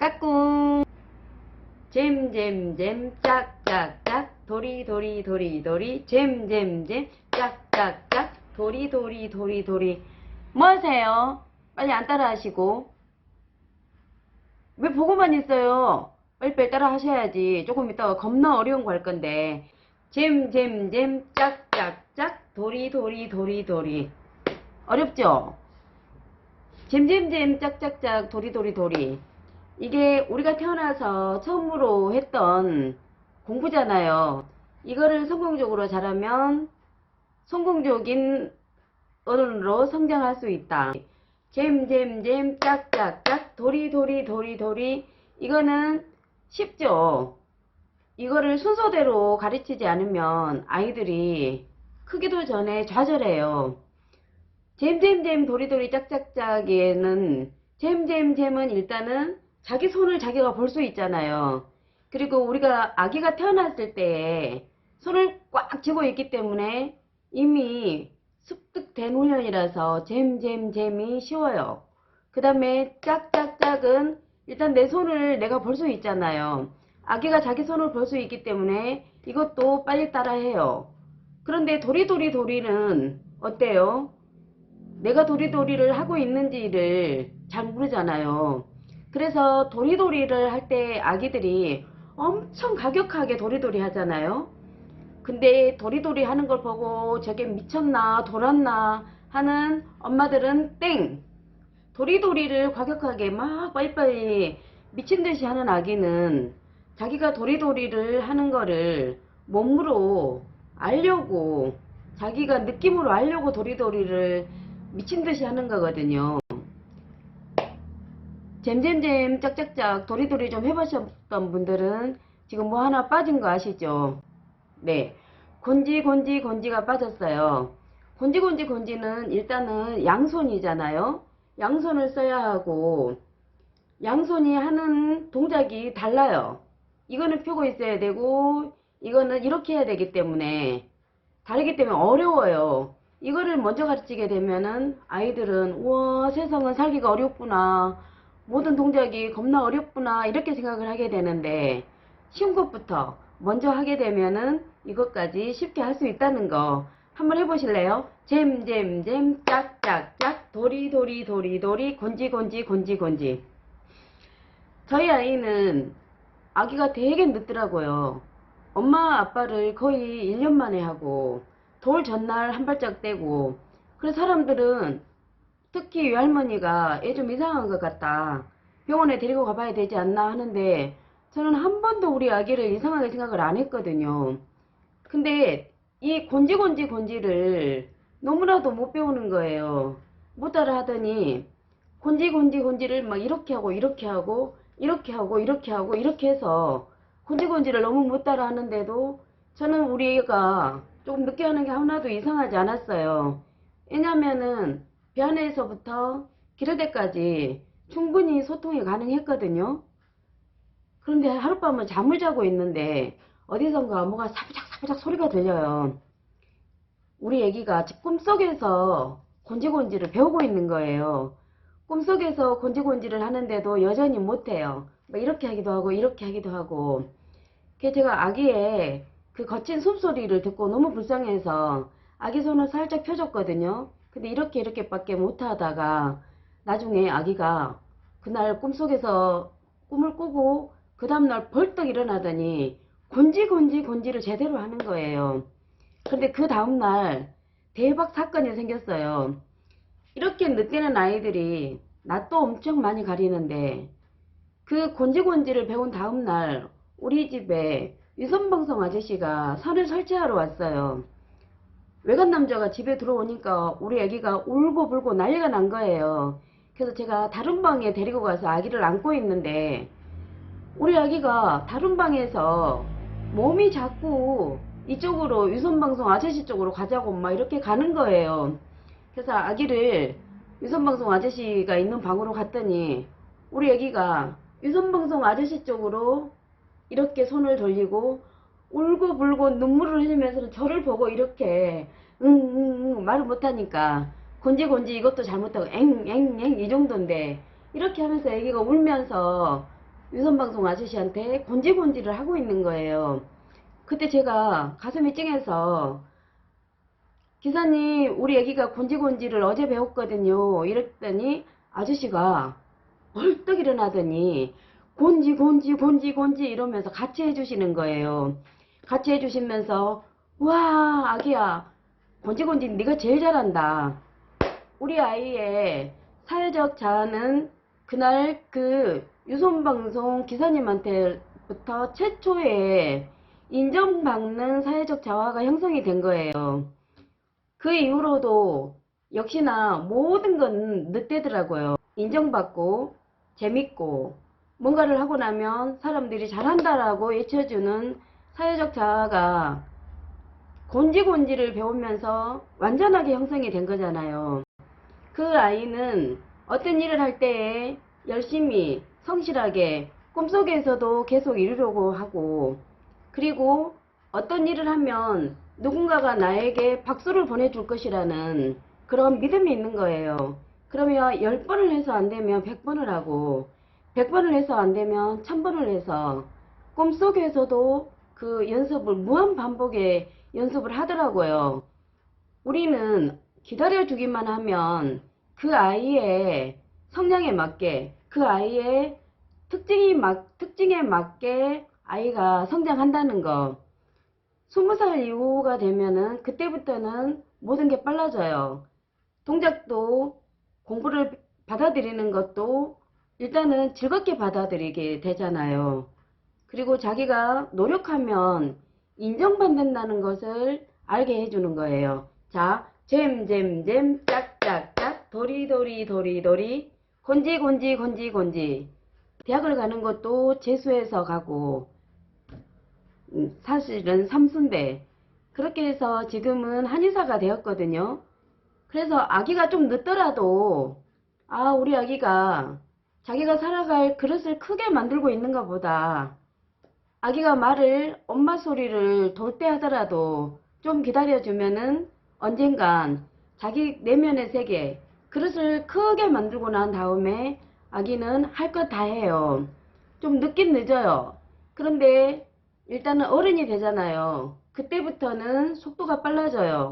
까꿍. 잼잼잼 짝짝짝 도리도리 도리도리. 잼잼잼 짝짝짝 도리도리 도리도리. 뭐하세요? 빨리 안 따라 하시고. 왜 보고만 있어요? 빨리빨리 따라 하셔야지. 조금 이따가 겁나 어려운 거 할 건데. 잼잼잼 짝짝짝 도리도리 도리도리. 어렵죠? 잼잼잼 짝짝짝 도리도리 도리 이게 우리가 태어나서 처음으로 했던 공부잖아요. 이거를 성공적으로 잘하면 성공적인 어른으로 성장할 수 있다. 잼잼잼 짝짝짝 도리도리 도리도리 이거는 쉽죠. 이거를 순서대로 가르치지 않으면 아이들이 크기도 전에 좌절해요. 잼잼잼 도리도리 짝짝짝에는 잼잼잼은 일단은 자기 손을 자기가 볼 수 있잖아요. 그리고 우리가 아기가 태어났을 때 손을 꽉 쥐고 있기 때문에 이미 습득된 훈련이라서 잼잼잼이 쉬워요. 그 다음에 짝짝짝은 일단 내 손을 내가 볼 수 있잖아요. 아기가 자기 손을 볼 수 있기 때문에 이것도 빨리 따라해요. 그런데 도리도리 도리는 어때요? 내가 도리도리를 하고 있는지를 잘 모르잖아요. 그래서 도리도리를 할 때 아기들이 엄청 가격하게 도리도리 하잖아요. 근데 도리도리 하는 걸 보고 저게 미쳤나 돌았나 하는 엄마들은 땡! 도리도리를 과격하게 막 빨리빨리 미친 듯이 하는 아기는 자기가 도리도리를 하는 거를 몸으로 알려고 자기가 느낌으로 알려고 도리도리를 미친 듯이 하는 거거든요. 잼잼잼 짝짝짝 도리도리 좀 해보셨던 분들은 지금 뭐 하나 빠진 거 아시죠? 네. 곤지 곤지 곤지가 빠졌어요. 곤지 곤지 곤지는 일단은 양손이잖아요. 양손을 써야 하고 양손이 하는 동작이 달라요. 이거는 펴고 있어야 되고 이거는 이렇게 해야 되기 때문에 다르기 때문에 어려워요. 이거를 먼저 가르치게 되면은 아이들은 우와 세상은 살기가 어렵구나 모든 동작이 겁나 어렵구나 이렇게 생각을 하게 되는데 쉬운 것부터 먼저 하게 되면은 이것까지 쉽게 할 수 있다는 거 한번 해보실래요? 잼잼잼 짝짝짝 도리도리 도리도리 곤지곤지 곤지곤지 저희 아이는 아기가 되게 늦더라고요. 엄마 아빠를 거의 1년 만에 하고 돌 전날 한 발짝 떼고 그래서 사람들은 특히 외할머니가 애 좀 이상한 것 같다. 병원에 데리고 가봐야 되지 않나 하는데 저는 한 번도 우리 아기를 이상하게 생각을 안 했거든요. 근데 이 곤지곤지 곤지를 너무나도 못 배우는 거예요. 못 따라 하더니 곤지곤지 곤지를 막 이렇게 하고 이렇게 하고 이렇게 하고 이렇게 하고 이렇게 해서 곤지곤지를 너무 못 따라 하는데도 저는 우리 애가 조금 늦게 하는 게 하나도 이상하지 않았어요. 왜냐면은 기를 때까지 충분히 소통이 가능했거든요. 그런데 하룻밤은 잠을 자고 있는데 어디선가 뭐가 사부작 사부작 소리가 들려요. 우리 애기가 꿈속에서 곤지곤지를 배우고 있는 거예요. 꿈속에서 곤지곤지를 하는데도 여전히 못해요. 뭐 이렇게 하기도 하고 이렇게 하기도 하고. 제가 아기의 그 거친 숨소리를 듣고 너무 불쌍해서 아기 손을 살짝 펴줬거든요. 근데 이렇게 이렇게 밖에 못하다가 나중에 아기가 그날 꿈속에서 꿈을 꾸고 그 다음날 벌떡 일어나더니 곤지곤지 곤지를 제대로 하는 거예요. 근데 그 다음날 대박 사건이 생겼어요. 이렇게 늦게는 아이들이 낯도 엄청 많이 가리는데 그 곤지곤지를 배운 다음날 우리 집에 유선방송 아저씨가 선을 설치하러 왔어요. 외간 남자가 집에 들어오니까 우리 아기가 울고 불고 난리가 난 거예요. 그래서 제가 다른 방에 데리고 가서 아기를 안고 있는데 우리 아기가 다른 방에서 몸이 자꾸 이쪽으로 유선방송 아저씨 쪽으로 가자고 막 이렇게 가는 거예요. 그래서 아기를 유선방송 아저씨가 있는 방으로 갔더니 우리 아기가 유선방송 아저씨 쪽으로 이렇게 손을 돌리고 울고 불고 눈물을 흘리면서 저를 보고 이렇게 응응응 말을 못하니까 곤지곤지 이것도 잘못하고 앵앵앵 이 정도인데 이렇게 하면서 애기가 울면서 유선방송 아저씨한테 곤지곤지를 하고 있는 거예요. 그때 제가 가슴이 찡해서 기사님 우리 애기가 곤지곤지를 어제 배웠거든요. 이랬더니 아저씨가 벌떡 일어나더니 곤지 곤지 곤지 곤지 이러면서 같이 해주시는 거예요. 같이 해주시면서 와 아기야 곤지곤지 네가 제일 잘한다. 우리 아이의 사회적 자아는 그날 그 유선방송 기사님한테부터 최초의 인정받는 사회적 자아가 형성이 된 거예요. 그 이후로도 역시나 모든 건 늦대더라고요. 인정받고 재밌고 뭔가를 하고 나면 사람들이 잘한다라고 외쳐주는 사회적 자아가 곤지곤지를 배우면서 완전하게 형성이 된 거잖아요. 그 아이는 어떤 일을 할 때에 열심히 성실하게 꿈속에서도 계속 이루려고 하고 그리고 어떤 일을 하면 누군가가 나에게 박수를 보내줄 것이라는 그런 믿음이 있는 거예요. 그러면 10번을 해서 안 되면 100번을 하고 100번을 해서 안 되면 1000번을 해서 꿈속에서도 그 연습을 무한 반복의 연습을 하더라고요. 우리는 기다려주기만 하면 그 아이의 성향에 맞게 그 아이의 특징이 맞, 특징에 맞게 아이가 성장한다는 거. 20살 이후가 되면은 그때부터는 모든 게 빨라져요. 동작도 공부를 받아들이는 것도 일단은 즐겁게 받아들이게 되잖아요. 그리고 자기가 노력하면 인정받는다는 것을 알게 해주는 거예요. 자, 잼 잼 잼 짝 짝 짝 도리 도리 도리 도리 곤지 곤지 곤지 곤지 대학을 가는 것도 재수해서 가고 음, 사실은 삼순대 그렇게 해서 지금은 한의사가 되었거든요. 그래서 아기가 좀 늦더라도 아 우리 아기가 자기가 살아갈 그릇을 크게 만들고 있는가 보다. 아기가 말을 엄마 소리를 돌 때 하더라도 좀 기다려주면은 언젠간 자기 내면의 세계 그릇을 크게 만들고 난 다음에 아기는 할 것 다 해요. 좀 늦긴 늦어요. 그런데 일단은 어른이 되잖아요. 그때부터는 속도가 빨라져요.